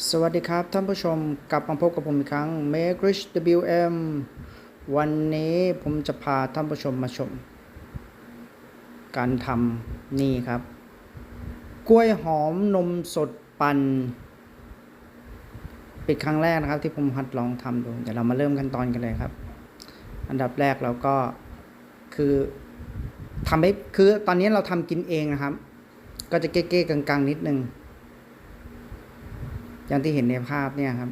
สวัสดีครับท่านผู้ชมกลับมาพบกับผมอีกครั้ง Make Rich WM วันนี้ผมจะพาท่านผู้ชมมาชม การทำนี่ครับ กล้วยหอมนมสดปั่นเป็นครั้งแรกนะครับ ที่ผมหัดลองทำดู เดี๋ยวเรามาเริ่มขั้นตอนกันเลยครับ อันดับแรกเราก็คือทำให้คือตอนนี้เราทำกินเองนะครับ ก็จะเก๊ๆกังๆ นิดนึง อย่างที่เห็นในภาพเนี่ยครับ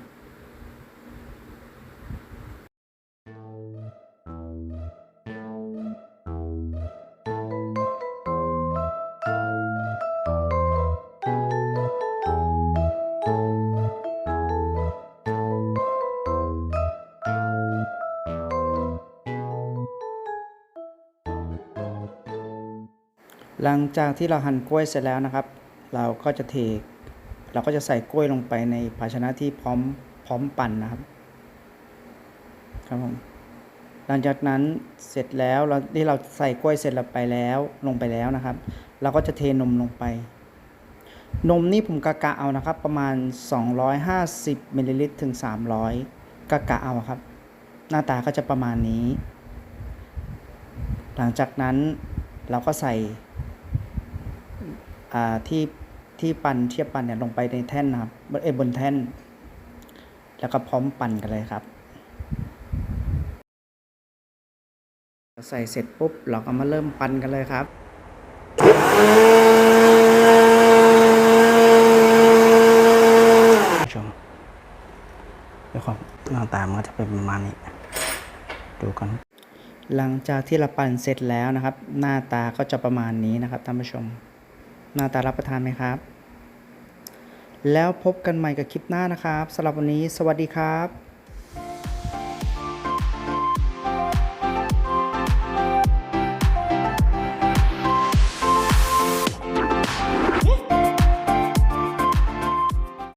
หลังจากที่เราหั่นกล้วยเสร็จแล้วนะครับ เราก็จะเท เราก็จะใส่กล้วยลงไปในภาชนะที่พร้อมพร้อมปั่นนะครับครับผมหลังจากนั้นเสร็จแล้วเราที่เราใส่กล้วยเสร็จแล้วไปแล้วลงไปแล้วนะครับ เราก็จะเทนมลงไป นมนี่ผมกะกะเอานะครับ ประมาณ 250มิลลิลิตรถึง 300กะกะเอาครับ หน้าตาก็จะประมาณนี้ หลังจากนั้นเราก็ใส่ที่ ที่ปั่นเทียบปั่นเนี่ยลงไปในแท่นนะครับบนเอยบนแท่น แล้วก็พร้อมปั่นกันเลยครับ ใส่เสร็จปุ๊บเราก็มาเริ่มปั่นกันเลยครับชมเดี๋ยวก่อนหน้าตามันก็จะเป็นประมาณนี้ ดูกัน หลังจากที่เราปั่นเสร็จแล้วนะครับ หน้าตาก็จะประมาณนี้นะครับท่านผู้ชม หน้าตารับประทานไหมครับ แล้วพบกันใหม่กับคลิปหน้านะครับสำหรับวันนี้ สวัสดีครับ